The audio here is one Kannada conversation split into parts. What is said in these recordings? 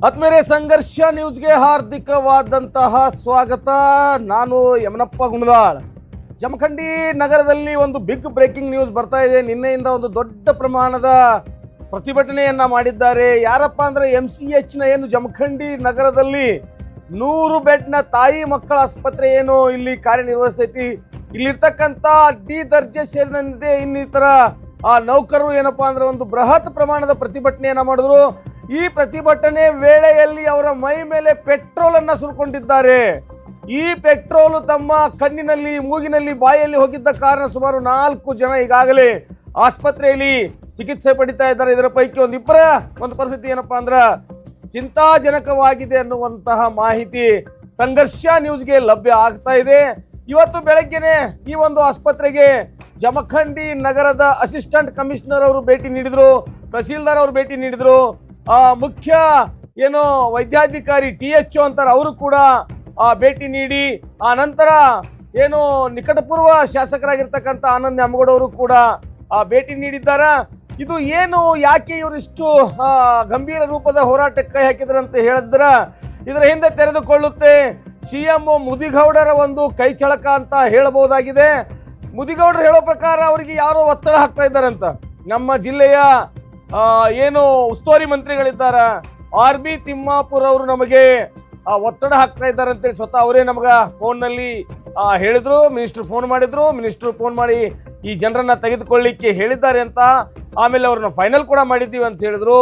ಆತ್ಮೇಲೆ ಸಂಘರ್ಷ ನ್ಯೂಸ್ಗೆ ಹಾರ್ದಿಕವಾದಂತಹ ಸ್ವಾಗತ. ನಾನು ಯಮನಪ್ಪ ಗುಣದಾಳ್. ಜಮಖಂಡಿ ನಗರದಲ್ಲಿ ಒಂದು ಬಿಗ್ ಬ್ರೇಕಿಂಗ್ ನ್ಯೂಸ್ ಬರ್ತಾ ಇದೆ. ನಿನ್ನೆಯಿಂದ ಒಂದು ದೊಡ್ಡ ಪ್ರಮಾಣದ ಪ್ರತಿಭಟನೆಯನ್ನ ಮಾಡಿದ್ದಾರೆ. ಯಾರಪ್ಪ ಅಂದ್ರೆ ಎಂ ಸಿ ಎಚ್ನ ಏನು ಜಮಖಂಡಿ ನಗರದಲ್ಲಿ ನೂರು ಬೆಡ್ನ ತಾಯಿ ಮಕ್ಕಳ ಆಸ್ಪತ್ರೆ ಏನು ಇಲ್ಲಿ ಕಾರ್ಯನಿರ್ವಹಿಸ್ತೈತಿ. ಇಲ್ಲಿರ್ತಕ್ಕಂಥ ಡಿ ದರ್ಜೆ ಸೇರಿದಂತೆ ಇನ್ನಿತರ ಆ ನೌಕರರು ಏನಪ್ಪಾ ಅಂದ್ರೆ ಒಂದು ಬೃಹತ್ ಪ್ರಮಾಣದ ಪ್ರತಿಭಟನೆಯನ್ನು ಮಾಡಿದ್ರು. ಈ ಪ್ರತಿಭಟನೆ ವೇಳೆಯಲ್ಲಿ ಅವರ ಮೈ ಮೇಲೆ ಪೆಟ್ರೋಲ್ ಅನ್ನ ಸುರ್ಕೊಂಡಿದ್ದಾರೆ. ಈ ಪೆಟ್ರೋಲು ತಮ್ಮ ಕಣ್ಣಿನಲ್ಲಿ, ಮೂಗಿನಲ್ಲಿ, ಬಾಯಲ್ಲಿ ಹೋಗಿದ್ದ ಕಾರಣ ಸುಮಾರು ನಾಲ್ಕು ಜನ ಈಗಾಗಲೇ ಆಸ್ಪತ್ರೆಯಲ್ಲಿ ಚಿಕಿತ್ಸೆ ಪಡಿತಾ ಇದ್ದಾರೆ. ಇದರ ಪೈಕಿ ಒಂದು ಇಬ್ಬರ, ಒಂದು ಪರಿಸ್ಥಿತಿ ಏನಪ್ಪಾ ಅಂದ್ರೆ ಚಿಂತಾಜನಕವಾಗಿದೆ ಅನ್ನುವಂತಹ ಮಾಹಿತಿ ಸಂಘರ್ಷ ನ್ಯೂಸ್ಗೆ ಲಭ್ಯ ಆಗ್ತಾ ಇದೆ. ಇವತ್ತು ಬೆಳಗ್ಗೆನೆ ಈ ಒಂದು ಆಸ್ಪತ್ರೆಗೆ ಜಮಖಂಡಿ ನಗರದ ಅಸಿಸ್ಟೆಂಟ್ ಕಮಿಷನರ್ ಅವರು ಭೇಟಿ ನೀಡಿದ್ರು, ತಹಸೀಲ್ದಾರ್ ಅವರು ಭೇಟಿ ನೀಡಿದ್ರು. ಮುಖ್ಯ ಏನು ವೈದ್ಯಾಧಿಕಾರಿ ಟಿ ಎಚ್ ಅಂತಾರೆ ಅವರು ಕೂಡ ಭೇಟಿ ನೀಡಿ. ಆ, ನಂತರ ಏನು ನಿಕಟಪೂರ್ವ ಶಾಸಕರಾಗಿರ್ತಕ್ಕಂಥ ಆನಂದ್ ನ್ಯಾಮಗೌಡ ಅವರು ಕೂಡ ಭೇಟಿ ನೀಡಿದ್ದಾರೆ. ಇದು ಏನು, ಯಾಕೆ ಇವರಿಷ್ಟು ಗಂಭೀರ ರೂಪದ ಹೋರಾಟಕ್ಕೆ ಹಾಕಿದ್ರು ಅಂತ ಹೇಳಿದ್ರ, ಇದರ ಹಿಂದೆ ತೆರೆದುಕೊಳ್ಳುತ್ತೆ. ಸಿ ಎಂ ಮುದಿಗೌಡರ ಒಂದು ಕೈಚಳಕ ಅಂತ ಹೇಳಬಹುದಾಗಿದೆ ಮುದಿಗೌಡರು ಹೇಳೋ ಪ್ರಕಾರ ಅವರಿಗೆ ಯಾರೋ ಒತ್ತಡ ಹಾಕ್ತಾ ಅಂತ. ನಮ್ಮ ಜಿಲ್ಲೆಯ ಏನು ಉಸ್ತುವಾರಿ ಮಂತ್ರಿಗಳಿದ್ದಾರ, ಆರ್ ಬಿ ತಿಮ್ಮಾಪುರ ಅವರು ನಮಗೆ ಒತ್ತಡ ಹಾಕ್ತಾ ಇದ್ದಾರೆ ಅಂತೇಳಿ ಸ್ವತಃ ಅವರೇ ನಮಗ ಫೋನ್ನಲ್ಲಿ ಹೇಳಿದ್ರು, ಮಿನಿಸ್ಟರ್ ಫೋನ್ ಮಾಡಿದ್ರು, ಮಿನಿಸ್ಟರ್ ಫೋನ್ ಮಾಡಿ ಈ ಜನರನ್ನ ತೆಗೆದುಕೊಳ್ಳಿಕ್ಕೆ ಹೇಳಿದ್ದಾರೆ ಅಂತ, ಆಮೇಲೆ ಅವ್ರನ್ನ ಫೈನಲ್ ಕೂಡ ಮಾಡಿದ್ದೀವಿ ಅಂತ ಹೇಳಿದ್ರು.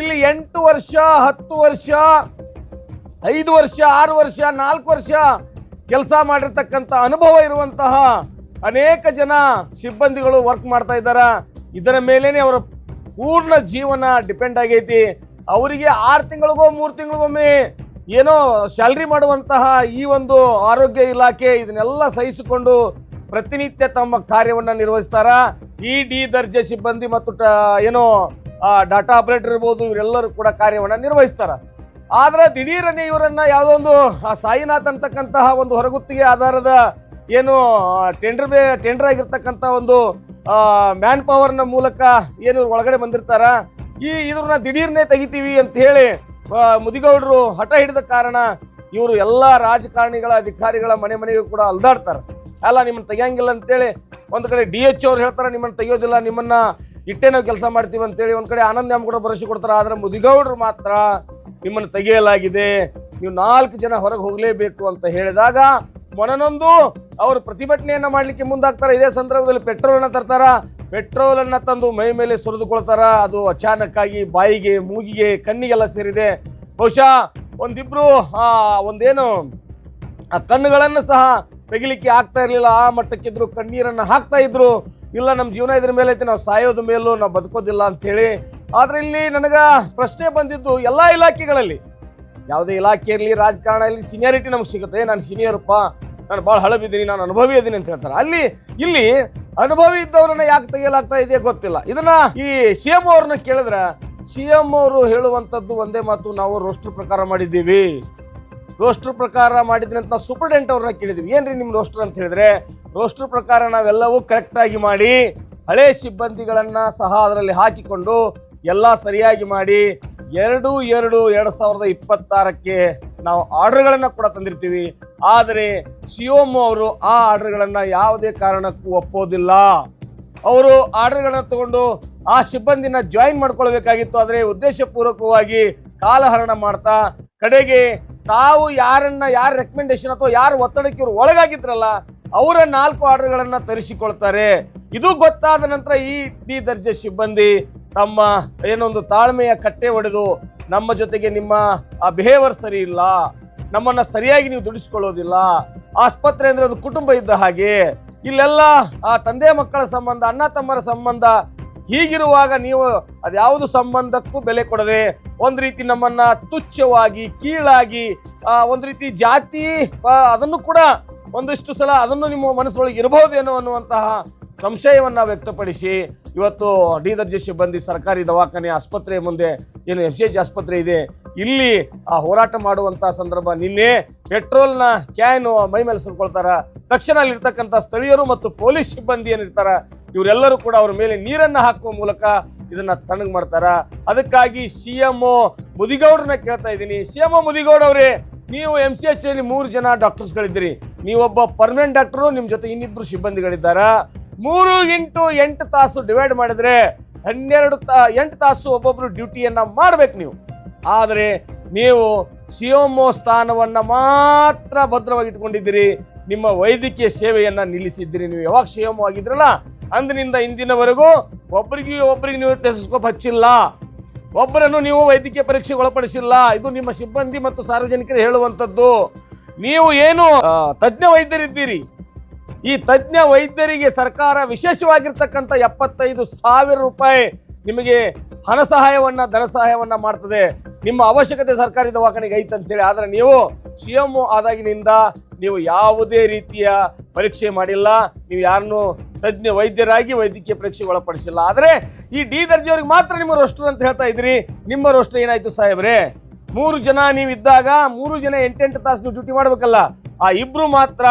ಇಲ್ಲಿ ಎಂಟು ವರ್ಷ, ಹತ್ತು ವರ್ಷ, ಐದು ವರ್ಷ, ಆರು ವರ್ಷ, ನಾಲ್ಕು ವರ್ಷ ಕೆಲಸ ಮಾಡಿರ್ತಕ್ಕಂಥ ಅನುಭವ ಇರುವಂತಹ ಅನೇಕ ಜನ ಸಿಬ್ಬಂದಿಗಳು ವರ್ಕ್ ಮಾಡ್ತಾ ಇದ್ದಾರ? ಇದರ ಮೇಲೇನೆ ಅವರ ಪೂರ್ಣ ಜೀವನ ಡಿಪೆಂಡ್ ಆಗೈತಿ. ಅವರಿಗೆ ಆರು ತಿಂಗಳಿಗೋ, ಮೂರು ತಿಂಗಳಿಗೊಮ್ಮೆ ಏನೋ ಸ್ಯಾಲ್ರಿ ಮಾಡುವಂತಹ ಈ ಒಂದು ಆರೋಗ್ಯ ಇಲಾಖೆ ಇದನ್ನೆಲ್ಲ ಸಹಿಸಿಕೊಂಡು ಪ್ರತಿನಿತ್ಯ ತಮ್ಮ ಕಾರ್ಯವನ್ನು ನಿರ್ವಹಿಸ್ತಾರ? ಈ ಡಿ ದರ್ಜೆ ಸಿಬ್ಬಂದಿ ಮತ್ತು ಏನೋ ಡಾಟಾ ಆಪರೇಟರ್ ಇರ್ಬೋದು, ಇವರೆಲ್ಲರೂ ಕೂಡ ಕಾರ್ಯವನ್ನು ನಿರ್ವಹಿಸ್ತಾರ? ಆದ್ರೆ ದಿಢೀರನೆ ಇವರನ್ನ ಯಾವುದೋ ಒಂದು ಸಾಯಿನಾಥ್ ಅಂತಕ್ಕಂತಹ ಒಂದು ಹೊರಗುತ್ತಿಗೆ ಆಧಾರದ ಏನು ಟೆಂಡರ್ ಬೇ ಟೆಂಡರ್ ಆಗಿರ್ತಕ್ಕಂಥ ಒಂದು ಮ್ಯಾನ್ ಪವರ್ನ ಮೂಲಕ ಏನು ಒಳಗಡೆ ಬಂದಿರ್ತಾರ, ಈ ಇದ್ರನ್ನ ದಿಢೀರ್ನೇ ತೆಗಿತೀವಿ ಅಂತ ಹೇಳಿ ಮುದಿಗೌಡರು ಹಠ ಹಿಡಿದ ಕಾರಣ ಇವರು ಎಲ್ಲ ರಾಜಕಾರಣಿಗಳ, ಅಧಿಕಾರಿಗಳ ಮನೆ ಮನೆಗೂ ಕೂಡ ಅಲ್ದಾಡ್ತಾರೆ. ಅಲ್ಲ, ನಿಮ್ಮನ್ನ ತೆಗಿಯಂಗಿಲ್ಲ ಅಂತೇಳಿ ಒಂದು ಕಡೆ ಡಿ ಎಚ್ ಅವ್ರು ಹೇಳ್ತಾರೆ, ನಿಮ್ಮನ್ನ ತೆಗಿಯೋದಿಲ್ಲ, ನಿಮ್ಮನ್ನ ಇಟ್ಟೆ ನಾವು ಕೆಲಸ ಮಾಡ್ತೀವಿ ಅಂತೇಳಿ ಒಂದು ಕಡೆ ಆನಂದ್ ನ್ಯಾಮ್ ಕೂಡ ಭರವಸೆ ಕೊಡ್ತಾರೆ, ಆದ್ರೆ ಮುದಿಗೌಡರು ಮಾತ್ರ ನಿಮ್ಮನ್ನು ತೆಗೆಯಲಾಗಿದೆ, ನೀವು ನಾಲ್ಕು ಜನ ಹೊರಗೆ ಹೋಗಲೇಬೇಕು ಅಂತ ಹೇಳಿದಾಗ ಮೊನನೊಂದು ಅವರು ಪ್ರತಿಭಟನೆಯನ್ನ ಮಾಡ್ಲಿಕ್ಕೆ ಮುಂದಾಗ್ತಾರ. ಇದೇ ಸಂದರ್ಭದಲ್ಲಿ ಪೆಟ್ರೋಲ್ ಅನ್ನ ತರ್ತಾರ. ಪೆಟ್ರೋಲ್ ಅನ್ನ ತಂದು ಮೈ ಮೇಲೆ ಸುರಿದುಕೊಳ್ತಾರ. ಅದು ಅಚಾನಕ್ ಆಗಿ ಬಾಯಿಗೆ, ಮೂಗಿಗೆ, ಕಣ್ಣಿಗೆಲ್ಲ ಸೇರಿದೆ. ಬಹುಶಃ ಒಂದಿಬ್ರು, ಆ, ಒಂದೇನು, ಆ ಕಣ್ಣುಗಳನ್ನು ಸಹ ತೆಗಿಲಿಕ್ಕೆ ಆಗ್ತಾ ಇರಲಿಲ್ಲ. ಆ ಮಟ್ಟಕ್ಕಿದ್ರು ಕಣ್ಣೀರನ್ನ ಹಾಕ್ತಾ ಇದ್ರು. ಇಲ್ಲ ನಮ್ಮ ಜೀವನ ಇದ್ರ ಮೇಲೆ ಐತೆ. ನಾವು ಸಾಯೋದ ಮೇಲೂ ನಾವು ಬದುಕೋದಿಲ್ಲ ಅಂತ ಹೇಳಿ ಆದ್ರೆ ಇಲ್ಲಿ ನನಗೆ ಪ್ರಶ್ನೆ ಬಂದಿದ್ದು ಎಲ್ಲಾ ಇಲಾಖೆಗಳಲ್ಲಿ. ಯಾವುದೇ ಇಲಾಖೆ ಇರಲಿ, ರಾಜಕಾರಣ ಇರಲಿ ಸೀನಿಯಾರಿಟಿ ನಮ್ಗೆ ಸಿಗುತ್ತೆ. ನಾನು ಸೀನಿಯರ್ಪ್ಪ ನಾನು ಭಾಳ ಹಳಬಿದ್ದೀನಿ, ನಾನು ಅನುಭವಿ ಇದ್ದೀನಿ ಅಂತ ಹೇಳ್ತಾರೆ. ಅಲ್ಲಿ, ಇಲ್ಲಿ ಅನುಭವಿ ಇದ್ದವ್ರನ್ನ ಯಾಕೆ ತೆಗೆಯಲಾಗ್ತಾ ಇದೆಯಾ ಗೊತ್ತಿಲ್ಲ. ಇದನ್ನ ಈ ಸಿ ಎಂ ಅವ್ರನ್ನ ಕೇಳಿದ್ರೆ, ಸಿ ಎಂ ಅವರು ಹೇಳುವಂಥದ್ದು ಒಂದೇ ಮಾತು, ನಾವು ರೋಸ್ಟರ್ ಪ್ರಕಾರ ಮಾಡಿದ್ದೀವಿ. ರೋಸ್ಟರ್ ಪ್ರಕಾರ ಮಾಡಿದ್ರಿ ಅಂತ ನಾವು ಸೂಪರ್ಡೆಂಟ್ ಅವ್ರನ್ನ ಕೇಳಿದ್ವಿ ಏನ್ರಿ ನಿಮ್ಮ ರೋಸ್ಟರ್ ಅಂತ ಹೇಳಿದ್ರೆ ರೋಸ್ಟರ್ ಪ್ರಕಾರ ನಾವೆಲ್ಲವೂ ಕರೆಕ್ಟ್ ಆಗಿ ಮಾಡಿ, ಹಳೆ ಸಿಬ್ಬಂದಿಗಳನ್ನ ಸಹ ಅದರಲ್ಲಿ ಹಾಕಿಕೊಂಡು, ಎಲ್ಲ ಸರಿಯಾಗಿ ಮಾಡಿ, ಎರಡು ಎರಡು ಎರಡು ಸಾವಿರದ ಇಪ್ಪತ್ತಾರಕ್ಕೆ ನಾವು ಆರ್ಡರ್ಗಳನ್ನು ಕೂಡ ತಂದಿರ್ತೀವಿ. ಆದರೆ ಸಿಒಮ್ ಅವರು ಆ ಆರ್ಡರ್ಗಳನ್ನು ಯಾವುದೇ ಕಾರಣಕ್ಕೂ ಒಪ್ಪೋದಿಲ್ಲ. ಅವರು ಆರ್ಡರ್ಗಳನ್ನು ತಗೊಂಡು ಆ ಸಿಬ್ಬಂದಿನ ಜಾಯಿನ್ ಮಾಡ್ಕೊಳ್ಬೇಕಾಗಿತ್ತು. ಆದರೆ ಉದ್ದೇಶಪೂರ್ವಕವಾಗಿ ಕಾಲಹರಣ ಮಾಡ್ತಾ ಕಡೆಗೆ ತಾವು ಯಾರನ್ನ, ಯಾರ ರೆಕಮೆಂಡೇಶನ್ ಅಥವಾ ಯಾರ ಒತ್ತಡಕ್ಕೆ ಇವರು ಒಳಗಾಗಿದ್ರಲ್ಲ, ಅವರ ನಾಲ್ಕು ಆರ್ಡರ್ಗಳನ್ನು ತರಿಸಿಕೊಳ್ತಾರೆ. ಇದು ಗೊತ್ತಾದ ನಂತರ ಈ ಡಿ ದರ್ಜೆ ಸಿಬ್ಬಂದಿ ತಮ್ಮ ಏನೊಂದು ತಾಳ್ಮೆಯ ಕಟ್ಟೆ ಒಡೆದು ನಮ್ಮ ಜೊತೆಗೆ ನಿಮ್ಮ, ಆ ಬಿಹೇವಿಯರ್ ಸರಿ ಇಲ್ಲ. ನಮ್ಮನ್ನ ಸರಿಯಾಗಿ ನೀವು ದುಡಿಸ್ಕೊಳ್ಳೋದಿಲ್ಲ. ಆಸ್ಪತ್ರೆ ಅಂದ್ರೆ ಅದು ಕುಟುಂಬ ಇದ್ದ ಹಾಗೆ. ಇಲ್ಲೆಲ್ಲ, ಆ ತಂದೆ ಮಕ್ಕಳ ಸಂಬಂಧ, ಅಣ್ಣ ತಮ್ಮರ ಸಂಬಂಧ ಹೀಗಿರುವಾಗ ನೀವು ಅದ್ಯಾವುದು ಸಂಬಂಧಕ್ಕೂ ಬೆಲೆ ಕೊಡದೆ ಒಂದು ರೀತಿ ನಮ್ಮನ್ನ ತುಚ್ಛವಾಗಿ, ಕೀಳಾಗಿ ಒಂದ್ ರೀತಿ ಜಾತಿ ಅದನ್ನು ಕೂಡ ಒಂದಿಷ್ಟು ಸಲ ಅದನ್ನು ನಿಮ್ಮ ಮನಸ್ಸೊಳಗೆ ಇರಬಹುದೇನೋ ಅನ್ನುವಂತಹ ಸಂಶಯವನ್ನ ವ್ಯಕ್ತಪಡಿಸಿ ಇವತ್ತು ಡಿ ದರ್ಜೆ ಸಿಬ್ಬಂದಿ ಸರ್ಕಾರಿ ದವಾಖಾನೆ ಆಸ್ಪತ್ರೆ ಮುಂದೆ ಏನು ಎಫ್ ಸಿ ಎಚ್ ಆಸ್ಪತ್ರೆ ಇದೆ, ಇಲ್ಲಿ ಆ ಹೋರಾಟ ಮಾಡುವಂಥ ಸಂದರ್ಭ ನಿನ್ನೆ ಪೆಟ್ರೋಲ್ನ ಕ್ಯಾನ್ ಮೈ ಮೇಲೆ ಸುರ್ಕೊಳ್ತಾರ. ತಕ್ಷಣ ಅಲ್ಲಿರ್ತಕ್ಕಂಥ ಸ್ಥಳೀಯರು ಮತ್ತು ಪೊಲೀಸ್ ಸಿಬ್ಬಂದಿ ಏನಿರ್ತಾರ, ಇವರೆಲ್ಲರೂ ಕೂಡ ಅವ್ರ ಮೇಲೆ ನೀರನ್ನ ಹಾಕುವ ಮೂಲಕ ಇದನ್ನ ತಣ್ಣಗ್ ಮಾಡ್ತಾರ. ಅದಕ್ಕಾಗಿ ಸಿ ಎಂ ಮುದಿಗೌಡ್ರನ್ನ ಕೇಳ್ತಾ ಇದ್ದೀನಿ. ಸಿ ಎಂ ಮುದಿಗೌಡ್ ಅವರೇ, ನೀವು ಎಂ ಸಿ ಎಚ್ ಅಲ್ಲಿ ಮೂರು ಜನ ಡಾಕ್ಟರ್ಸ್ಗಳಿದ್ದೀರಿ. ನೀವೊಬ್ಬ ಪರ್ಮನೆಂಟ್ ಡಾಕ್ಟರು ನಿಮ್ಮ ಜೊತೆ ಇನ್ನಿಬ್ರು ಸಿಬ್ಬಂದಿಗಳಿದ್ದಾರ? ಮೂರು ಇಂಟು ಎಂಟು ತಾಸು ಡಿವೈಡ್ ಮಾಡಿದ್ರೆ ಹನ್ನೆರಡು ತಾ, ಎಂಟು ತಾಸು ಒಬ್ಬೊಬ್ರು ಡ್ಯೂಟಿಯನ್ನು ಮಾಡ್ಬೇಕು ನೀವು. ಆದರೆ ನೀವು ಸಿಯೋಮೋ ಸ್ಥಾನವನ್ನ ಮಾತ್ರ ಭದ್ರವಾಗಿ ಇಟ್ಕೊಂಡಿದ್ದೀರಿ, ನಿಮ್ಮ ವೈದ್ಯಕೀಯ ಸೇವೆಯನ್ನು ನಿಲ್ಲಿಸಿದ್ದೀರಿ. ನೀವು ಯಾವಾಗ ಸಿಎಂ ಆಗಿದ್ರಲ್ಲ, ಅಂದಿನಿಂದ ಇಂದಿನವರೆಗೂ ಒಬ್ಬರಿಗೆ ಒಬ್ಬರಿಗೆ ನೀವು ಟೆಲಿಸ್ಕೋಪ್ ಹಚ್ಚಿಲ್ಲ. ಒಬ್ಬರನ್ನು ನೀವು ವೈದ್ಯಕೀಯ ಪರೀಕ್ಷೆಗೆ ಒಳಪಡಿಸಿಲ್ಲ. ಇದು ನಿಮ್ಮ ಸಿಬ್ಬಂದಿ ಮತ್ತು ಸಾರ್ವಜನಿಕರು ಹೇಳುವಂಥದ್ದು. ನೀವು ಏನು ತಜ್ಞ ವೈದ್ಯರಿದ್ದೀರಿ. ಈ ತಜ್ಞ ವೈದ್ಯರಿಗೆ ಸರ್ಕಾರ ವಿಶೇಷವಾಗಿರ್ತಕ್ಕಂಥ ಎಪ್ಪತ್ತೈದು ಸಾವಿರ ರೂಪಾಯಿ ನಿಮಗೆ ಹಣ ಸಹಾಯವನ್ನ, ಧನ ಸಹಾಯವನ್ನ ಮಾಡ್ತದೆ. ನಿಮ್ಮ ಅವಶ್ಯಕತೆ ಸರ್ಕಾರಿ ದವಾಖಾನೆಗೆ ಐತೆ ಅಂತೇಳಿ. ಆದ್ರೆ ನೀವು ಸಿ ಎಂ ಆದಾಗಿನಿಂದ ನೀವು ಯಾವುದೇ ರೀತಿಯ ಪರೀಕ್ಷೆ ಮಾಡಿಲ್ಲ. ನೀವು ಯಾರನ್ನು ತಜ್ಞ ವೈದ್ಯರಾಗಿ ವೈದ್ಯಕೀಯ ಪರೀಕ್ಷೆಗೆ ಒಳಪಡಿಸಿಲ್ಲ. ಆದರೆ ಈ ಡಿ ದರ್ಜೆಯವ್ರಿಗೆ ಮಾತ್ರ ನಿಮ್ಮ ರೋಸ್ಟರ್ ಅಂತ ಹೇಳ್ತಾ ಇದ್ರಿ. ನಿಮ್ಮ ರೋಸ್ಟರ್ ಏನಾಯ್ತು ಸಾಹೇಬ್ರೆ? ಮೂರು ಜನ ನೀವು ಇದ್ದಾಗ ಮೂರು ಜನ ಎಂಟೆಂಟು ತಾಸು ನೀವು ಡ್ಯೂಟಿ ಮಾಡ್ಬೇಕಲ್ಲ. ಆ ಇಬ್ರು ಮಾತ್ರ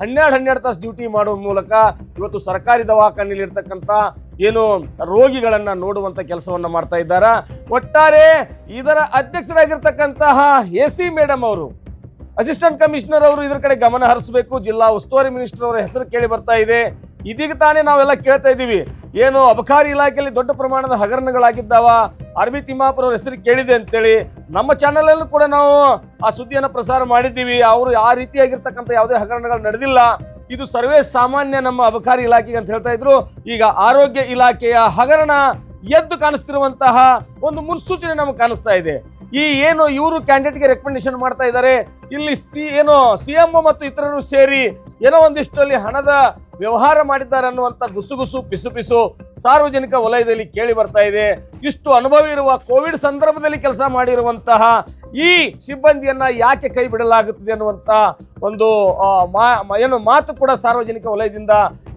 ಹನ್ನೆರಡು ಹನ್ನೆರಡು ತಾಸು ಡ್ಯೂಟಿ ಮಾಡುವ ಮೂಲಕ ಇವತ್ತು ಸರ್ಕಾರಿ ದವಾಖಾನೆಯಲ್ಲಿ ಇರ್ತಕ್ಕಂಥ ಏನು ರೋಗಿಗಳನ್ನ ನೋಡುವಂತ ಕೆಲಸವನ್ನ ಮಾಡ್ತಾ ಇದ್ದಾರ. ಒಟ್ಟಾರೆ ಇದರ ಅಧ್ಯಕ್ಷರಾಗಿರ್ತಕ್ಕಂತಹ ಎ ಸಿ ಮೇಡಮ್ ಅವರು, ಅಸಿಸ್ಟೆಂಟ್ ಕಮಿಷನರ್ ಅವರು ಇದರ ಕಡೆ ಗಮನ ಹರಿಸಬೇಕು, ಜಿಲ್ಲಾ ಉಸ್ತುವಾರಿ ಮಿನಿಸ್ಟರ್ ಅವರ ಹೆಸರು ಕೇಳಿ ಬರ್ತಾ ಇದೆ. ಇದೀಗ ತಾನೇ ನಾವೆಲ್ಲ ಕೇಳ್ತಾ ಇದ್ದೀವಿ. ಏನು ಅಬಕಾರಿ ಇಲಾಖೆಯಲ್ಲಿ ದೊಡ್ಡ ಪ್ರಮಾಣದ ಹಗರಣಗಳಾಗಿದ್ದಾವ? ಅರಬಿ ತಿಮ್ಮಾಪುರ ಅವ್ರ ಹೆಸರು ಕೇಳಿದೆ ಅಂತೇಳಿ ನಮ್ಮ ಚಾನೆಲ್ ಅಲ್ಲೂ ಕೂಡ ನಾವು ಆ ಸುದ್ದಿಯನ್ನು ಪ್ರಸಾರ ಮಾಡಿದ್ದೀವಿ. ಅವರು ಆ ರೀತಿಯಾಗಿರ್ತಕ್ಕಂಥ ಯಾವುದೇ ಹಗರಣಗಳು ನಡೆದಿಲ್ಲ. ಇದು ಸರ್ವೇ ಸಾಮಾನ್ಯ ನಮ್ಮ ಅಬಕಾರಿ ಇಲಾಖೆಗೆ ಅಂತ ಹೇಳ್ತಾ ಇದ್ರು. ಈಗ ಆರೋಗ್ಯ ಇಲಾಖೆಯ ಹಗರಣ ಎದ್ದು ಕಾಣಿಸ್ತಿರುವಂತಹ ಒಂದು ಮುನ್ಸೂಚನೆ ನಮಗೆ ಕಾಣಿಸ್ತಾ ಇದೆ. ಈ ಏನು ಇವರು ಕ್ಯಾಂಡಿಡೇಟ್ಗೆ ರೆಕಮೆಂಡೇಶನ್ ಮಾಡ್ತಾ ಇದ್ದಾರೆ ಇಲ್ಲಿ ಸಿ ಏನೋ ಸಿ ಎಂ ಮತ್ತು ಇತರರು ಸೇರಿ ಏನೋ ಒಂದಿಷ್ಟಲ್ಲಿ ಹಣದ ವ್ಯವಹಾರ ಮಾಡಿದ್ದಾರೆ ಅನ್ನುವಂಥ ಗುಸುಗುಸು ಪಿಸು ಪಿಸು ಸಾರ್ವಜನಿಕ ವಲಯದಲ್ಲಿ ಕೇಳಿ ಬರ್ತಾ ಇದೆ. ಇಷ್ಟು ಅನುಭವ ಇರುವ ಕೋವಿಡ್ ಸಂದರ್ಭದಲ್ಲಿ ಕೆಲಸ ಮಾಡಿರುವಂತಹ ಈ ಸಿಬ್ಬಂದಿಯನ್ನ ಯಾಕೆ ಕೈ ಬಿಡಲಾಗುತ್ತದೆ ಅನ್ನುವಂತ ಒಂದು ಏನು ಮಾತು ಕೂಡ ಸಾರ್ವಜನಿಕ ವಲಯದಿಂದ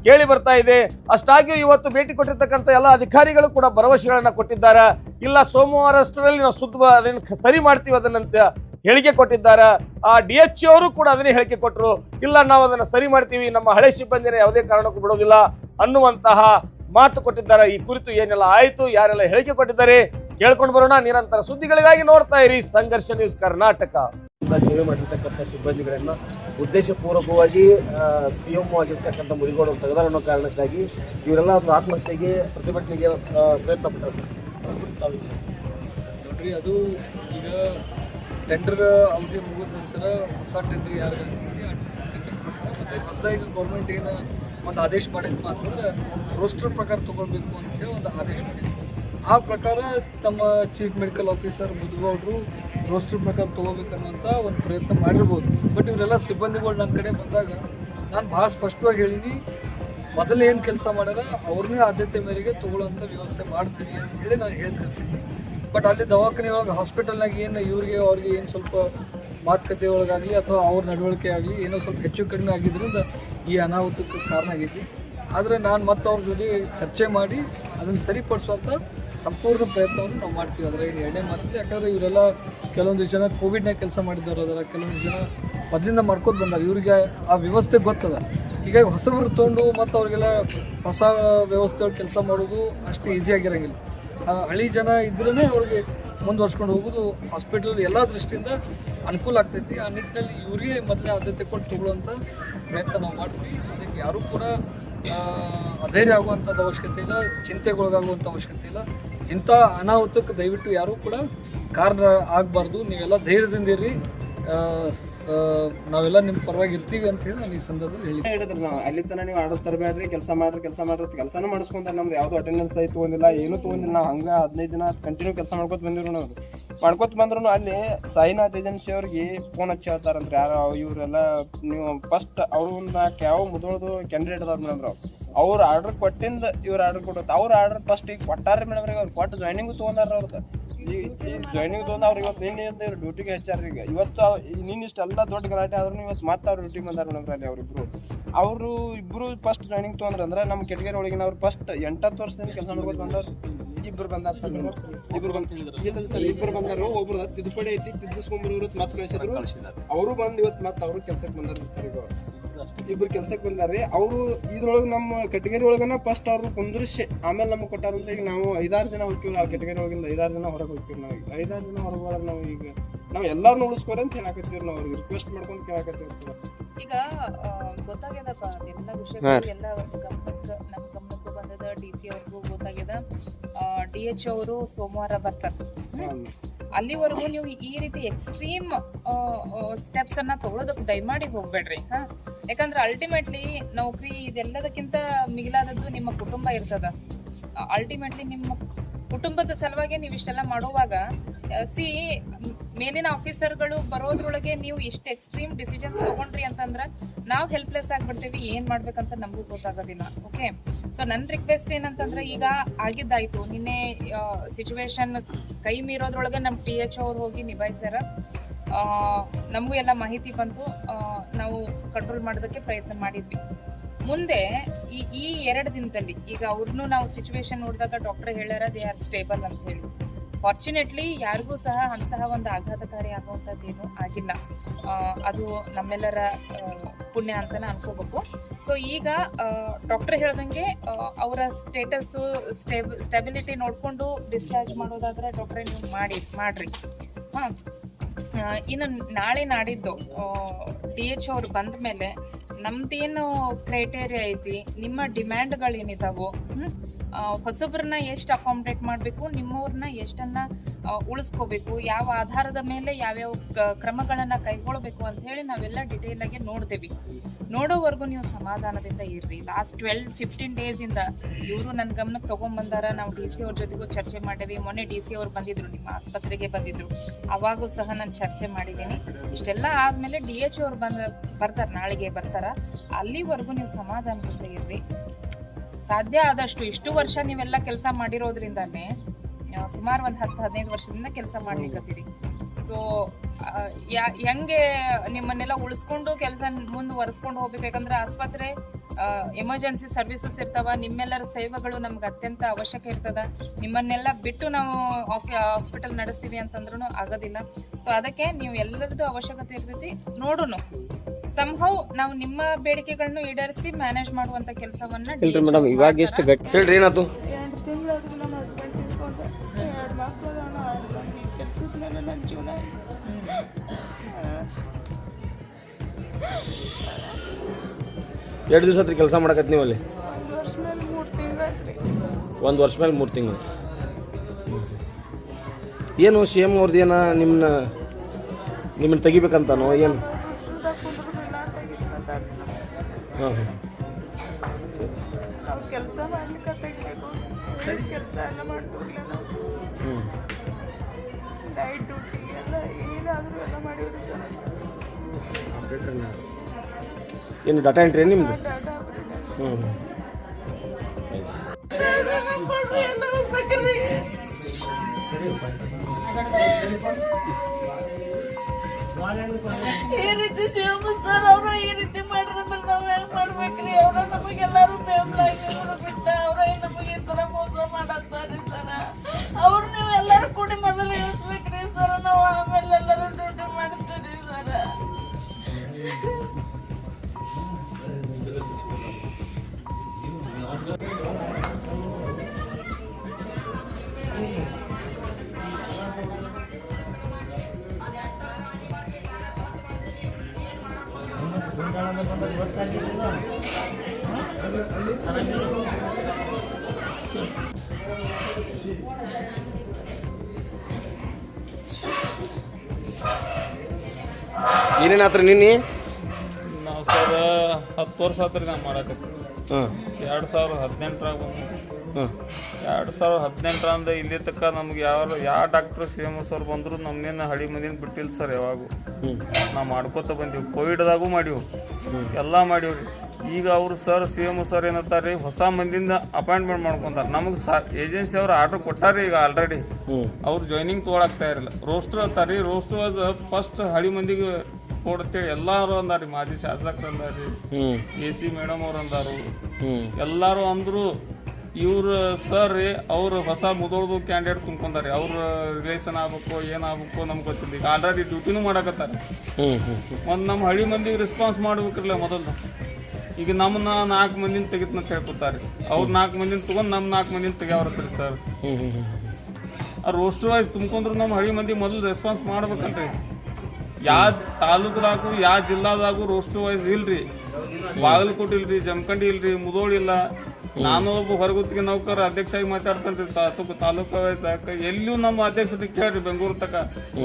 ಕೇಳಿ ಬರ್ತಾ ಇದೆ. ಅಷ್ಟಾಗಿಯೂ ಇವತ್ತು ಭೇಟಿ ಕೊಟ್ಟಿರ್ತಕ್ಕಂಥ ಎಲ್ಲ ಅಧಿಕಾರಿಗಳು ಕೂಡ ಭರವಸೆಗಳನ್ನು ಕೊಟ್ಟಿದ್ದಾರೆ. ಇಲ್ಲ ಸೋಮವಾರ ಅಷ್ಟರಲ್ಲಿ ನಾವು ಸುದ್ದ ಅದನ್ನು ಸರಿ ಮಾಡ್ತೀವಿ ಅದನ್ನಂತ ಹೇಳಿಕೆ ಕೊಟ್ಟಿದ್ದಾರೆ. ಆ ಡಿ ಎಚ್ ಅವರು ಕೂಡ ಅದನ್ನೇ ಹೇಳಿಕೆ ಕೊಟ್ಟರು ಇಲ್ಲ ನಾವು ಅದನ್ನು ಸರಿ ಮಾಡ್ತೀವಿ. ನಮ್ಮ ಹಳೆ ಸಿಬ್ಬಂದಿನ ಯಾವುದೇ ಕಾರಣಕ್ಕೂ ಬಿಡೋದಿಲ್ಲ ಅನ್ನುವಂತಹ ಮಾತು ಕೊಟ್ಟಿದ್ದಾರೆ. ಈ ಕುರಿತು ಏನೆಲ್ಲ ಆಯಿತು ಯಾರೆಲ್ಲ ಹೇಳಿಕೆ ಕೊಟ್ಟಿದ್ದಾರೆ ಕೇಳ್ಕೊಂಡು ಬರೋಣ. ನಿರಂತರ ಸುದ್ದಿಗಳಿಗಾಗಿ ನೋಡ್ತಾ ಇರಿ ಸಂಘರ್ಷ ನ್ಯೂಸ್ ಕರ್ನಾಟಕ. ಸೇವೆ ಮಾಡಿರ್ತಕ್ಕಂಥ ಸಿಬ್ಬಂದಿಗಳನ್ನ ಉದ್ದೇಶಪೂರ್ವಕವಾಗಿ ಸಿಎಂ ಆಗಿರ್ತಕ್ಕಂಥ ಮುರಿಗೋಡು ತೆಗೆದಾರ ಅನ್ನೋ ಕಾರಣಕ್ಕಾಗಿ ಇವರೆಲ್ಲ ಒಂದು ಆತ್ಮಹತ್ಯೆಗೆ ಪ್ರತಿಭಟನೆಗೆ ಪ್ರಯತ್ನ ಪಟ್ಟರು ಸರ್. ನೋಡ್ರಿ ಅದು ಈಗ ಟೆಂಡರ್ ಅವಧಿ ಮುಗಿದ ನಂತರ ಹೊಸ ಟೆಂಡರ್ ಯಾರು ಟೆಂಡರ್ ಪ್ರಕಾರ ಮತ್ತೆ ಹೊಸದಾಗಿ ಗೌರ್ಮೆಂಟ್ ಏನು ಒಂದು ಆದೇಶ ಮಾಡಿದ್ಮ ಅಂತಂದ್ರೆ ರೋಸ್ಟರ್ ಪ್ರಕಾರ ತೊಗೊಳ್ಬೇಕು ಅಂತೇಳಿ ಒಂದು ಆದೇಶ ಮಾಡಿದ್ವಿ ಆ ಪ್ರಕಾರ ತಮ್ಮ ಚೀಫ್ ಮೆಡಿಕಲ್ ಆಫೀಸರ್ ಮುದುಗೌಡರು ರೋಸ್ಟರ್ ಪ್ರಕಾರ ತೊಗೋಬೇಕನ್ನುವಂಥ ಒಂದು ಪ್ರಯತ್ನ ಮಾಡಿರ್ಬೋದು. ಬಟ್ ಇವರೆಲ್ಲ ಸಿಬ್ಬಂದಿಗಳು ನನ್ನ ಕಡೆ ಬಂದಾಗ ನಾನು ಭಾಳ ಸ್ಪಷ್ಟವಾಗಿ ಹೇಳೀನಿ, ಮೊದಲು ಏನು ಕೆಲಸ ಮಾಡ್ಯಾರ ಅವ್ರನ್ನೇ ಆದ್ಯತೆ ಮೇರೆಗೆ ತೊಗೊಳ್ಳೋಂಥ ವ್ಯವಸ್ಥೆ ಮಾಡ್ತೀವಿ ಅಂತ ಹೇಳಿ ನಾನು ಹೇಳಿ ಕಳಿಸಿದ್ದೆ ಬಟ್ ಅಲ್ಲಿ ದವಾಖಾನೆ ಒಳಗೆ ಹಾಸ್ಪಿಟಲ್ನಾಗ ಏನು ಇವ್ರಿಗೆ, ಅವ್ರಿಗೆ ಏನು ಸ್ವಲ್ಪ ಮಾತುಕತೆ ಒಳಗಾಗಲಿ ಅಥವಾ ಅವ್ರ ನಡವಳಿಕೆ ಆಗಲಿ ಏನೋ ಸ್ವಲ್ಪ ಹೆಚ್ಚು ಕಡಿಮೆ ಆಗಿದ್ದರಿಂದ ಈ ಅನಾಹುತಕ್ಕೆ ಕಾರಣ ಆಗೈತಿ ಆದರೆ ನಾನು ಮತ್ತೆ ಅವ್ರ ಜೊತೆ ಚರ್ಚೆ ಮಾಡಿ ಅದನ್ನು ಸರಿಪಡಿಸುವಂಥ ಸಂಪೂರ್ಣ ಪ್ರಯತ್ನವನ್ನು ನಾವು ಮಾಡ್ತೀವಿ. ಅದರ ಏನು ಎರಡನೇ ಮಾತಿಲ್ಲ ಯಾಕಂದರೆ ಇವರೆಲ್ಲ ಕೆಲವೊಂದು ಜನ ಕೋವಿಡ್ನಾಗ ಕೆಲಸ ಮಾಡಿದ್ದಾರೆ. ಅದರ ಕೆಲವೊಂದು ಜನ ಮೊದಲಿಂದ ಮಾಡ್ಕೊಂಡು ಬಂದಾಗ ಇವರಿಗೆ ಆ ವ್ಯವಸ್ಥೆ ಗೊತ್ತದ. ಹೀಗಾಗಿ ಹೊಸಬ್ರು ತೊಗೊಂಡು ಮತ್ತು ಅವ್ರಿಗೆಲ್ಲ ಹೊಸ ವ್ಯವಸ್ಥೆ ಕೆಲಸ ಮಾಡೋದು ಅಷ್ಟು ಈಸಿಯಾಗಿರೋಂಗಿಲ್ಲ ಹಳಿ ಜನ ಇದ್ರೇ ಅವ್ರಿಗೆ ಮುಂದುವರ್ಸ್ಕೊಂಡು ಹೋಗೋದು ಹಾಸ್ಪಿಟಲ್ ಎಲ್ಲ ದೃಷ್ಟಿಯಿಂದ ಅನುಕೂಲ ಆಗ್ತೈತಿ. ಆ ನಿಟ್ಟಿನಲ್ಲಿ ಇವರಿಗೆ ಮೊದಲೇ ಆದ್ಯತೆ ಕೊಟ್ಟು ತಗೊಳ್ಳುವಂಥ ಪ್ರಯತ್ನ ನಾವು ಮಾಡ್ತೀವಿ. ಅದಕ್ಕೆ ಯಾರೂ ಕೂಡ ಅಧೈರ್ಯ ಆಗುವಂಥದ್ದು ಅವಶ್ಯಕತೆ ಇಲ್ಲ ಚಿಂತೆಗೊಳಗಾಗುವಂಥ ಅವಶ್ಯಕತೆ ಇಲ್ಲ. ಇಂಥ ಅನಾಹುತಕ್ಕೆ ದಯವಿಟ್ಟು ಯಾರೂ ಕೂಡ ಕಾರಣ ಆಗಬಾರ್ದು. ನೀವೆಲ್ಲ ಧೈರ್ಯದಿಂದ ಆ, ನಾವೆಲ್ಲ ನಿಮ್ಮ ಪರವಾಗಿ ಇರ್ತೀವಿ ಅಂತ ಹೇಳಿ ನಾನು ಈ ಸಂದರ್ಭದಲ್ಲಿ ಹೇಳಿ ಹೇಳಿದ್ರಿ ನಾವು? ಅಲ್ಲಿ ತನ ನೀವು ಆರ್ಡರ್ ತರಬೇಡ್ರಿ, ಕೆಲಸ ಮಾಡ್ರಿ ಕೆಲಸ ಮಾಡ್ರಿ, ಕೆಲಸನೂ ಮಾಡಿಸ್ಕೊಂತಾರೆ ನಮ್ದು. ಯಾವ್ದು ಅಟೆಂಡೆನ್ಸ್ ಆಯ್ತು ಒಂದಿಲ್ಲ ಏನು ತೊಗೊಂಡಿಲ್ಲ. ನಾವು ಹಂಗ ಹದಿನೈದು ದಿನ ಕಂಟಿನ್ಯೂ ಕೆಲಸ ಮಾಡ್ಕೊತ ಬಂದಿರೋಣ ನಾವು. ಮಾಡ್ಕೊತ ಬಂದ್ರು ಅಲ್ಲಿ ಸಾಯಿನಾಥ್ ಏಜೆನ್ಸಿ ಅವ್ರಿಗೆ ಫೋನ್ ಹಚ್ಚಿ ಹೇಳ್ತಾರಂದ್ರೆ ಯಾರು ಇವರೆಲ್ಲ ನೀವು ಫಸ್ಟ್ ಅವ್ರು ಒಂದು ನಾಲ್ಕು ಯಾವ ಮುದೋಳ್ದು ಕ್ಯಾಂಡಿಡೇಟ್ ಅದಾರ ಮೇಡಮ್ ಅವ್ರು. ಆರ್ಡರ್ ಕೊಟ್ಟಿಂದ ಇವ್ರು ಆರ್ಡರ್ ಕೊಡುತ್ತೆ ಅವ್ರ ಆರ್ಡರ್ ಫಸ್ಟ್ ಈಗ ಕೊಟ್ಟಾರ ಮೇಡಮ್ ಅವ್ರು. ಕೊಟ್ಟು ಜಾಯ್ನಿಂಗು ತೊಗೊಂಡಾರ ಅವ್ರದ್ದು ಈ ಜಾಯ್ನಿಂಗ್ ತೊಗೊಂಡು ಅವ್ರು ಇವತ್ತು ನಿನ್ನೆ ಇವ್ರು? ಡ್ಯೂಟಿಗೆ ಹಚ್ಚಾರ ಈಗ. ಇವತ್ತು ನಿನ್ನೆ ಇಷ್ಟೆಲ್ಲ ದೊಡ್ಡ ಗಲಾಟೆ ಆದ್ರೂ ಇವತ್ತು ಮತ್ತೆ ಅವ್ರು ಡ್ಯೂಟಿಗೆ ಬಂದಾರ ಮೇಡಮ್ ಅಲ್ಲಿ ಅವ್ರಿಬ್ರು. ಅವರು ಇಬ್ಬರು ಫಸ್ಟ್ ಜಾಯ್ನಿಂಗ್ ತೊಗೊಂಡ್ರಂದ್ರೆ ನಮ್ಮ ಕೆಟಗರಿ ಒಳಗಿನ ಅವ್ರು ಫಸ್ಟ್ ಎಂಟತ್ತು ವರ್ಷದಿಂದ ಕೆಲಸ ಮಾಡ್ಕೊಂಡು ಬಂದವ್ರು. ಇಬ್ರು ಬಂದಾರ ಸರ್ ಇಬ್ರು ಬಂತ ಇಲ್ಲ ಸರ್. ಇಬ್ರು ಬಂದಾರು ಒಬ್ರು ತಿದ್ದುಪಡಿ ಐತಿ ತಿದ್ದಿಸ್ಕೊಂಡ್ಬರು ಮತ್ತೆ ಕಳಿಸಿದ್ರು ಅವರು ಬಂದು ಇವತ್ತು ಮತ್ತೆ ಅವರು ಕೆಲ್ಸಕ್ಕೆ ಬಂದಾರ ಸರ್ ಈಗ ಇಬ್ರು ಕೆಲ್ಸಕ್ಕೆ ಬಂದಾರ್ರಿ ಅವರು ಇದ್ರೊಳಗೆ ನಮ್ಮ ಕೆಟಗರಿ ಒಳಗನ ಫಸ್ಟ್ ಅವ್ರು ಕುಂದ್ರಿಸಿ ಆಮೇಲೆ ನಮ್ಗೆ ಕೊಟ್ಟಾರಂತ ಈಗ ನಾವು ಐದಾರು ಜನ ಹೋಗ್ತೀವಿ ಆ ಕೆಟಗರಿ ಒಳಗಿಂದ ಐದಾರು ಜನ ಹೊರಗೆ ಹೋಗ್ತೀವಿ ನಾವು ಈಗ. ಐದಾರು ಜನ ಹೊರಗೆ ಹೋದ್ರೆ ನಾವು ಈಗ ನಾವು ಎಲ್ಲಾರು ಉಳಿಸ್ಕೊರೆ ಅಂತ ಹೇಳಕತ್ತೀವಿ ನಾವು ಅವ್ರಿಗೆ. ರಿಕ್ವೆಸ್ಟ್ ಮಾಡ್ಕೊಂಡು ಕೇಳಕತ್ತೀವಿ ಸರ್. ಈಗ ಗೊತ್ತಾಗ್ಯದಪ್ಪ ಎಲ್ಲ ವಿಷಯ ಎಲ್ಲ ಗಮನಕ್ಕೆ ನಮ್ಮ ಗಮನಕ್ಕೂ ಬಂದದ ಡಿ ಸಿ ಅವ್ರಿಗೂ ಗೊತ್ತಾಗ್ಯದ. ಡಿ ಎಚ್ ಅವರು ಸೋಮವಾರ ಬರ್ತಾರೆ. ಅಲ್ಲಿವರೆಗೂ ನೀವು ಈ ರೀತಿ ಎಕ್ಸ್ಟ್ರೀಮ್ ಸ್ಟೆಪ್ಸ್ ಅನ್ನ ತಗೊಳೋದಕ್ಕೆ ದಯಮಾಡಿ ಹೋಗ್ಬೇಡ್ರಿ. ಹಾ. ಯಾಕಂದ್ರೆ ಅಲ್ಟಿಮೇಟ್ಲಿ ನೌಕರಿ ಇದೆಲ್ಲದಕ್ಕಿಂತ ಮಿಗಿಲಾದದ್ದು ನಿಮ್ಮ ಕುಟುಂಬ ಇರ್ತದ. ಅಲ್ಟಿಮೇಟ್ಲಿ ನಿಮ್ಮ ಕುಟುಂಬದ ಸಲುವಾಗಿ ನೀವು ಇಷ್ಟೆಲ್ಲ ಮಾಡುವಾಗ ಸಿ ಮೇಲಿನ ಆಫೀಸರ್ಗಳು ಬರೋದ್ರೊಳಗೆ ನೀವು ಎಷ್ಟು ಎಕ್ಸ್ಟ್ರೀಮ್ ಡಿಸಿಷನ್ಸ್ ತಗೊಂಡ್ರಿ ಅಂತಂದ್ರೆ ನಾವು ಹೆಲ್ಪ್ಲೆಸ್ ಆಗಿಬಿಡ್ತೀವಿ ಏನು ಮಾಡ್ಬೇಕಂತ ನಮಗೂ ಗೊತ್ತಾಗೋದಿಲ್ಲ ಓಕೆ ಸೊ ನನ್ನ ರಿಕ್ವೆಸ್ಟ್ ಏನಂತಂದ್ರೆ ಈಗ ಆಗಿದ್ದಾಯಿತು, ನಿನ್ನೆ ಸಿಚುವೇಶನ್ ಕೈ ಮೀರೋದ್ರೊಳಗೆ ನಮ್ಮ ಟಿ ಎಚ್ ಅವ್ರು ಹೋಗಿ ನಿಭಾಯಿಸ್ಯಾರ. ನಮಗೂ ಎಲ್ಲ ಮಾಹಿತಿ ಬಂತು ನಾವು ಕಂಟ್ರೋಲ್ ಮಾಡೋದಕ್ಕೆ ಪ್ರಯತ್ನ ಮಾಡಿದ್ವಿ. ಮುಂದೆ ಈ ಈ ಎರಡು ದಿನದಲ್ಲಿ ಈಗ ಅವ್ರನ್ನೂ ನಾವು ಸಿಚುವೇಶನ್ ನೋಡಿದಾಗ ಡಾಕ್ಟರ್ ಹೇಳ್ಯಾರ ದೇ ಆರ್ ಸ್ಟೇಬಲ್ ಅಂತ ಹೇಳಿ. ಫಾರ್ಚುನೇಟ್ಲಿ ಯಾರಿಗೂ ಸಹ ಅಂತಹ ಒಂದು ಆಘಾತಕಾರಿ ಆಗುವಂಥದ್ದೇನು ಆಗಿಲ್ಲ. ಅದು ನಮ್ಮೆಲ್ಲರ ಪುಣ್ಯ ಅಂತಲೇ ಅನ್ಕೋಬೇಕು. ಸೊ ಈಗ ಡಾಕ್ಟರ್ ಹೇಳ್ದಂಗೆ ಅವರ ಸ್ಟೇಟಸ್ ಸ್ಟೇಬ್ ಸ್ಟೆಬಿಲಿಟಿ ನೋಡಿಕೊಂಡು ಡಿಸ್ಚಾರ್ಜ್ ಮಾಡೋದಾದ್ರೆ ಡಾಕ್ಟ್ರೆ ನೀವು ಮಾಡಿ, ಮಾಡಿರಿ. ಹಾಂ. ಇನ್ನು ನಾಳೆ ನಾಡಿದ್ದು ಡಿ ಎಚ್ ಅವ್ರು ಬಂದ ಮೇಲೆ ನಮ್ದೇನು ಕ್ರೈಟೇರಿಯಾ ಐತಿ, ನಿಮ್ಮ ಡಿಮ್ಯಾಂಡ್ಗಳೇನಿದ್ದಾವೋ ಹ್ಮ್? ಹೊಸಬ್ರನ್ನ ಎಷ್ಟು ಅಕಾಮಡೇಟ್ ಮಾಡಬೇಕು, ನಿಮ್ಮವ್ರನ್ನ ಎಷ್ಟನ್ನ ಉಳಿಸ್ಕೋಬೇಕು, ಯಾವ ಆಧಾರದ ಮೇಲೆ ಯಾವ್ಯಾವ ಕ್ರಮಗಳನ್ನು ಕೈಗೊಳ್ಳಬೇಕು ಅಂತ ಹೇಳಿ ನಾವೆಲ್ಲ ಡಿಟೇಲ್ ಆಗಿ ನೋಡ್ತೇವೆ. ನೋಡೋವರೆಗೂ ನೀವು ಸಮಾಧಾನದಿಂದ ಇರ್ರಿ. ಲಾಸ್ಟ್ ಟ್ವೆಲ್ ಫಿಫ್ಟೀನ್ ಡೇಸ್ ಇಂದ ಇವರು ನನ್ನ ಗಮನಕ್ಕೆ ತಗೊಂಡ್ಬಂದಾರ ನಾವು ಡಿ ಸಿ ಅವ್ರ ಜೊತೆಗೂ ಚರ್ಚೆ ಮಾಡೇವಿ. ಮೊನ್ನೆ ಡಿ ಸಿ ಅವ್ರು ಬಂದಿದ್ರು, ನಿಮ್ಮ ಆಸ್ಪತ್ರೆಗೆ ಬಂದಿದ್ರು. ಅವಾಗೂ ಸಹ ನಾನು ಚರ್ಚೆ ಮಾಡಿದ್ದೀನಿ. ಇಷ್ಟೆಲ್ಲ ಆದಮೇಲೆ ಡಿ ಎಚ್ ಅವ್ರು ಬಂದ ಬರ್ತಾರೆ, ನಾಳೆಗೆ ಬರ್ತಾರ. ಅಲ್ಲಿವರೆಗೂ ನೀವು ಸಮಾಧಾನದಿಂದ ಇರ್ರಿ. ಸಾಧ್ಯ ಆದಷ್ಟು ಇಷ್ಟು ವರ್ಷ ನೀವೆಲ್ಲ ಕೆಲಸ ಮಾಡಿರೋದ್ರಿಂದಾನೆ ಸುಮಾರು ಒಂದು ಹತ್ತು, ಹದಿನೈದು ವರ್ಷದಿಂದ ಕೆಲಸ ಮಾಡ್ಲಿಕ್ಕತ್ತೀರಿ ಸೊ ಹೆಂಗೆ ನಿಮ್ಮನ್ನೆಲ್ಲ ಉಳಿಸ್ಕೊಂಡು ಕೆಲಸ ಮುಂದುವರೆಸ್ಕೊಂಡು ಹೋಗ್ಬೇಕು? ಯಾಕಂದ್ರೆ ಆಸ್ಪತ್ರೆ ಎಮರ್ಜೆನ್ಸಿ ಸರ್ವಿಸಸ್ ಇರ್ತಾವ ನಿಮ್ಮೆಲ್ಲರ ಸೇವೆಗಳು ನಮ್ಗೆ ಅತ್ಯಂತ ಅವಶ್ಯಕ ಇರ್ತದ. ನಿಮ್ಮನ್ನೆಲ್ಲ ಬಿಟ್ಟು ನಾವು ಹಾಸ್ಪಿಟಲ್ ನಡೆಸ್ತೀವಿ ಅಂತಂದ್ರೂ ಆಗೋದಿಲ್ಲ. ಸೊ ಅದಕ್ಕೆ ನೀವು ಎಲ್ಲರದ್ದು ಅವಶ್ಯಕತೆ ಇರ್ತೈತಿ ನೋಡೋಣ ಸಂಹೌ ನಾವು ನಿಮ್ಮ ಬೇಡಿಕೆಗಳನ್ನು ಈಡೇರಿಸಿ ಮ್ಯಾನೇಜ್ ಮಾಡುವಂತ ಕೆಲಸವನ್ನ ಮೇಡಮ್ ಇವಾಗ ಎಷ್ಟು ಗಟ್ಟಿ ಹೇಳ್ರಿ ಏನಾಯ್ತು? ಎರಡು ತಿಂಗಳಾದ್ರೂ ನಮ್ಮ ಹಸ್ಬೆಂಡ್ ತಿಳ್ಕೊಂಡು ಎರಡು ಮಕ್ಕಳು ನನ್ನ ಕೆಲ್ಸದ ಮೇಲೆ ನನ್ನ ಜೀವನ. ಎರಡು ದಿವಸ ಹತ್ರ ಕೆಲಸ ಮಾಡಕತ್ತಿ ನೀವು ಅಲ್ಲಿ? ಒಂದು ವರ್ಷ ಮೇಲೆ ಮೂರು ತಿಂಗಳು. ಏನು ಸಿ ಎಂ ಅವ್ರದ್ದು ಏನ ನಿಮ್ಮನ್ನ ನಿಮ್ಮನ್ನ ತೆಗಿಬೇಕಂತಾನೋ ಏನು? ಹಾಂ ಕೆಲಸ ಮಾಡ್ಲಿಕ್ಕೆ ತೆಗಿಬೇಕು. ಕೆಲಸ ಎಲ್ಲ ಮಾಡ್ತಿರ್ಲಿಲ್ಲ ನಾವು. ಹ್ಞೂ ನೈಟ್ ಡ್ಯೂಟಿ ಎಲ್ಲ ಏನಾದರೂ ಎಲ್ಲ ಮಾಡಿದ್ರು ಏನು ಡಾಟಾ ಎಂಟ್ರಿ ನಿಮ್ಮದು ಡಾಟಾ ಹ್ಞೂ ಈ ರೀತಿ ಶಿವಮ್ಮ ಸರ್ ಅವರು ಈ ರೀತಿ ಮಾಡ್ರಂದ್ರೆ ನಾವ್ ಹೆಂಗ್ ಮಾಡ್ಬೇಕ್ರಿ? ಅವ್ರ ನಮಗೆಲ್ಲಾರು ಬೆಂಬಲಾಗಿದ್ರು ಬಿಟ್ಟ ಅವ್ರ ನಮಗೆ ಈ ತರ ಮೋಸ ಮಾಡತ್ತಾರಿ ಸರ ಅವ್ರು ನೀವು ಎಲ್ಲರೂ ಕೂಡಿ ಮೊದಲು ಇಳಿಸ್ಬೇಕ್ರಿ ಸರ ನಾವು ಆಮೇಲೆ ಎಲ್ಲರೂ ಡ್ಯೂಟಿ ಮಾಡ್ತೀರಿ ಸರ ಏನೇನಾತ್ರ ನಿನ್ನೆ? ನಾವು ಸರ್ ಹತ್ತು ವರ್ಷ ಆತ್ರಿ ನಾವು ಮಾಡಕತ್ತೀವಿ. ಹಾಂ ಎರಡು ಸಾವಿರದ ಹದಿನೆಂಟರಾಗ ಬಂದು ಹಾಂ ಎರಡು ಸಾವಿರದ ಹದಿನೆಂಟರಿಂದ ಇಲ್ಲಿ ತನಕ ನಮ್ಗೆ ಯಾವ ಯಾವ ಡಾಕ್ಟ್ರು ಸಿ ಎಂ ಎಸ್ ಅವ್ರು ಬಂದರು ನಮ್ಮನ್ನೇನು ಹಳಿ ಮಂದಿನ ಬಿಟ್ಟಿಲ್ಲ ಸರ್ ಯಾವಾಗೂ. ನಾವು ಮಾಡ್ಕೋತ ಬಂದೀವಿ. ಕೋವಿಡ್ದಾಗೂ ಮಾಡೀವಿ ಎಲ್ಲ ಮಾಡಿವ್ರಿ. ಈಗ ಅವರು ಸರ್ ಸಿ ಎಂ ಸರ್ ಏನಂತಾರೆ ಹೊಸ ಮಂದಿಂದ ಅಪಾಯಿಂಟ್ಮೆಂಟ್ ಮಾಡ್ಕೊಂತಾರೆ ನಮಗೆ ಸಾ ಏಜೆನ್ಸಿ ಅವ್ರು ಆರ್ಡರ್ ಕೊಟ್ಟಾರಿ ಈಗ ಆಲ್ರೆಡಿ ಅವ್ರು ಜಾಯ್ನಿಂಗ್ ತೊಗೊಳಕ್ತಾ ಇರಲಿಲ್ಲ ರೋಸ್ಟರ್ ಅಂತಾರೆ ರೋಸ್ಟರ್ ವಾಸ್ ಫಸ್ಟ್ ಹಳಿ ಮಂದಿಗೆ ಕೊಡ್ತೇವೆ ಎಲ್ಲರೂ ಅಂದಾರಿ ಮಾಜಿ ಶಾಸಕರು ಅಂದಾರಿ ಎ ಸಿ ಮೇಡಮ್ ಅವ್ರು ಅಂದಾರು. ಎಲ್ಲರೂ ಅಂದ್ರು ಇವ್ರ ಸರ್ ರೀ ಅವ್ರು ಹೊಸ ಮುದೋಳ್ದು ಕ್ಯಾಂಡಿಡೇಟ್ ತುಂಬ್ಕೊಂಡಾರೆ. ಅವ್ರ ರಿಲೇಷನ್ ಆಗ್ಬೇಕು ಏನಾಗಬೇಕು ನಮ್ಗೆ ಗೊತ್ತಿಲ್ಲ. ಈಗ ಆಲ್ರೆಡಿ ಡ್ಯೂಟಿನೂ ಮಾಡಕತ್ತಾರ. ಒಂದು ನಮ್ಮ ಹಳ್ಳಿ ಮಂದಿಗೆ ರೆಸ್ಪಾನ್ಸ್ ಮಾಡ್ಬೇಕಿರಲ್ಲ ಮೊದಲು ಈಗ ನಮ್ಮನ್ನ ನಾಲ್ಕು ಮಂದಿನ ತೆಗಿತ್ನ ಹೇಳ್ಕೊತಾರೆ ಅವ್ರು ನಾಲ್ಕು ಮಂದಿನ ತಗೊಂಡು ನಮ್ಮ ನಾಲ್ಕು ಮಂದಿನ ತೆಗ್ಯಾವ್ರತ್ರಿ ಸರ್. ಆ ರೋಸ್ಟರ್ ವೈಸ್ ತುಂಬ್ಕೊಂಡ್ರು ನಮ್ಮ ಹಳ್ಳಿ ಮಂದಿ ಮೊದಲು ರೆಸ್ಪಾನ್ಸ್ ಮಾಡ್ಬೇಕಲ್ರಿ ಯಾವ ತಾಲೂಕದಾಗು ಯಾವ ಜಿಲ್ಲಾದಾಗೂ ರೋಸ್ಟರ್ ವೈಸ್ ಇಲ್ರಿ. ಬಾಗಲಕೋಟೆ ಇಲ್ರಿ ಜಮಖಂಡಿ ಇಲ್ರಿ ಮುದೋಳ್ ಇಲ್ಲ. ನಾನು ಒಬ್ಬ ಹೊರಗುತ್ತಿಗೆ ನೌಕರ ಅಧ್ಯಕ್ಷ ಆಗಿ ಮಾತಾಡ್ತಾ ತಾಲೂಕು ಎಲ್ಲೂ ವೈಸ್ ಎಲ್ಲಿಯೂ ನಮ್ಮ ಅಧ್ಯಕ್ಷತೆ ಕೇಳ್ರಿ ಬೆಂಗಳೂರು ತಕ.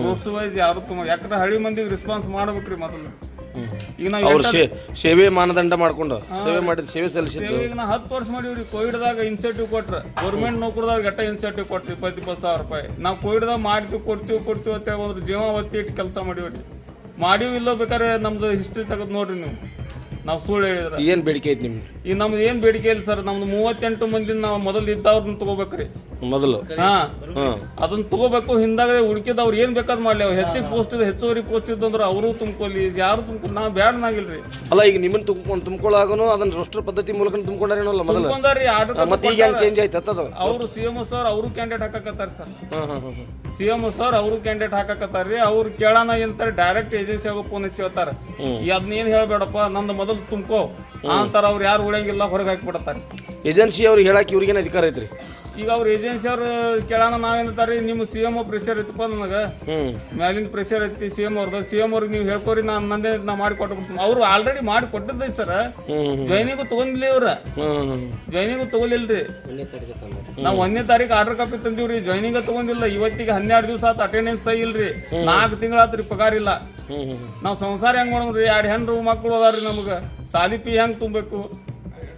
ರೋಸ್ ವೈಸ್ ಯಾರು ತುಂಬ ಯಾಕಂದ್ರೆ ಹಳ್ಳಿ ಮಂದಿಗೆ ರೆಸ್ಪಾನ್ಸ್ ಮಾಡ್ಬೇಕ್ರಿ ಮೊದಲು. ಈಗ ನಾವು ಅವ್ರ ಸೇವೆ ಮಾನದಂಡ ಮಾಡ್ಕೊಂಡು ಸೇವೆ ಮಾಡಿದ ಸೇವೆ ಸಲ್ಲಿಸಿದ್ದು. ಈಗ ನಾ ಹತ್ತು ವರ್ಷ ಮಾಡೀವ್ರಿ ಕೋವಿಡ್ದಾಗ ಇನ್ಸೆಂಟಿವ್ ಕೊಟ್ರ. ಗೌರ್ಮೆಂಟ್ ನೌಕರದಾಗ ಗಟ್ಟ ಇನ್ಸೆಂಟಿವ್ ಕೊಟ್ರಿ? ಇಪ್ಪತ್ತು ಇಪ್ಪತ್ತು ಸಾವಿರ ರೂಪಾಯಿ. ನಾವು ಕೋವಿಡ್ದಾಗ ಮಾಡ್ತೀವಿ ಕೊಡ್ತೀವಿ ಕೊಡ್ತೀವಿ ಅಂತ ಒಂದು ಜೀವ ಒತ್ತಿ ಇಟ್ಟು ಕೆಲಸ ಮಾಡಿವ್ರಿ. ಮಾಡಿವಿ ಇಲ್ಲೋ ಬೇಕಾದ್ರೆ ನಮ್ದು ಹಿಸ್ಟ್ರಿ ತೆಗೆದು ನೋಡ್ರಿ ನೀವು. ನಾವು ಸುಳ್ಳು ಹೇಳಿದ್ರೆ. ಏನ್ ಬೇಡಿಕೆ ಐತಿ ನಿಮ್ಗೆ? ಈಗ ನಮ್ದು ಏನು ಬೇಡಿಕೆ ಇಲ್ಲ ಸರ್ ನಮ್ದು ಮೂವತ್ತೆಂಟು ಮಂದಿ ನಾವು ಮೊದಲು ಇದ್ದವ್ರನ್ನ ತಗೋಬೇಕ್ರಿ. ಮೊದಲು? ಹಾ. ಅದನ್ನ ತಗೋಬೇಕು ಹಿಂದಾಗ ಉಳ್ಕಿದವ್ರು ಏನ್ ಬೇಕಾದ್ ಮಾಡ್ಲಿ. ಅವ್ರು ಹೆಚ್ಚಿಗೆ ಪೋಸ್ಟ್ ಇದೆ ಹೆಚ್ಚುವರಿ ಪೋಸ್ಟ್ ಇದ್ದಂದ್ರೆ ಅವರು ತುಂಬ್ಕೊಲಿ ಯಾರು ತುಂಬ್ಕೊಂಡು ನಾವು ಬ್ಯಾಡ್ನಾಗಿಲ್ರಿ ಅಲ್ಲ ಈಗ ನಿಮ್ಮನ್ನ ತುಂಬ್ಕೊಂಡು ತುಂಬ್ಕೊಳ್ಳಾಗನು ಅದನ್ನ ರೋಸ್ಟರ್ ಪದ್ಧತಿ ಮೂಲಕ ತುಂಬ್ಕೊಂಡಾರೇನಲ್ಲ ಮೊದಲು? ತುಂಬ್ಕೊಂಡಾರಿ ಆ, ಆರ್ಡರ್ ಮತ್ತೆ ಈಗ ಚೇಂಜ್ ಆಯ್ತು ಅದು ಅವರು ಸಿ ಎಂ ಸರ್ ಅವರು ಕ್ಯಾಂಡಿಡೇಟ್ ಹಾಕಕತ್ತಾರ ಸರ್. ಸಿ ಎಂ ಸರ್ ಅವರು ಕ್ಯಾಂಡಿಡೇಟ್ ಹಾಕಕತ್ತಾರ್ರಿ. ಅವ್ರು ಕೇಳೋಣ ಅಂತಾರೆ ಡೈರೆಕ್ಟ್ ಏಜೆನ್ಸಿ ಆಗೋ ಫೋನ್ ಹಚ್ಚಿ ಹೇಳ್ತಾರೆ. ಈ ಅದನ್ನ ಏನ್ ಹೇಳ್ಬೇಡಪ್ಪ ನಂದು ಮೊದಲು ತುಂಬ್ಕೋ. ಅಂತಾರ ಅವ್ರು ಯಾರು ಉಳಿಯಂಗಿಲ್ಲ ಹೊರಗೆ ಹಾಕಿಬಿಡ್ತಾರೆ ಏಜೆನ್ಸಿ ಅವ್ರಿಗೆ ಹೇಳಕ್ ಇವ್ರಿಗೇನು ಅಧಿಕಾರ ಐತ್ರಿ? ಈಗ ಅವ್ರ ಏಜೆನ್ಸಿ ಅವ್ರು ಕೇಳೋಣ ನಾವೇನಂತಾರಿ ನಿಮ್ಮ ಸಿ ಎಂ ಪ್ರೆಷರ್ ಇತ್ತಪ್ಪ ನನಗೆ. ಮ್ಯಾಲಿನ ಪ್ರೆಷರ್ ಐತಿ ಸಿ ಎಂ ಅವ್ರದ್ದು ಸಿ ಎಂ ಅವ್ರಿಗೆ ನೀವು ಹೇಳ್ಕೊರಿ ನಾನು ನಂದೇ ನಾ ಮಾಡಿ ಕೊಟ್ಬಿಡ್ತೀನಿ ಅವ್ರು ಆಲ್ರೆಡಿ ಮಾಡಿ ಕೊಟ್ಟಿದ್ದೈತಿ ಸರ್. ಜೈನಿಗೂ ತಗೊಂಡ್ಲಿ ಅವ್ರ ಇವ್ರ. ಜಾಯ್ನಿಂಗು ತಗೊಲಿಲ್ರಿ. ನಾವು ಒಂದನೇ ತಾರೀಕು ಆರ್ಡರ್ ಕಾಪಿ ತಂದೀವ್ರಿ. ಜಾಯ್ನಿಂಗ್ ತಗೊಂಡಿಲ್ಲ. ಇವತ್ತಿಗೆ ಹನ್ನೆರಡು ದಿವಸ ಆತ ಅಟೆಂಡೆನ್ಸ್ ಸೈ ಇಲ್ರಿ. ನಾಲ್ಕು ತಿಂಗಳಾತ್ರಿ ಪಗಾರ ಇಲ್ಲ. ನಾವು ಸಂಸಾರ ಹೆಂಗ್ ಮಾಡೋದ್ರಿ? ಎರಡು ಹೆಣ್ಣು ಮಕ್ಕಳು ಅದಾರ್ರಿ ನಮಗೆ. ಸಾಲಿ ಪಿ ಹೆಂಗ್ ತುಂಬಬೇಕು?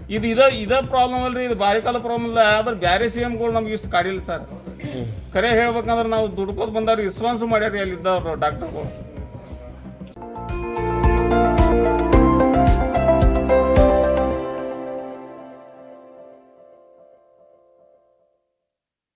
ಇದು ಇದ ಇದ ಪ್ರಾಬ್ಲಮ್ ಅಲ್ರಿ ಇದು ಬಾರಿ ಕಾಲ ಪ್ರಾಬ್ಲಮ್ ಇಲ್ಲ ಆದ್ರೆ ಬ್ಯಾರೆ ಸಿ ಗಳು ನಮ್ಗೆ ಇಷ್ಟು ಕಾಡಿಲ್ಲ ಸರ್. ಕರೆ ಹೇಳ್ಬೇಕಂದ್ರೆ ನಾವು ದುಡ್ಕೋದ್ ಬಂದವ್ರಿಗೆ ವಿಶ್ವಾಸ ಮಾಡ್ಯಾರಿ ಅಲ್ಲಿದ್ದವ್ರು ಡಾಕ್ಟರ್ಗಳು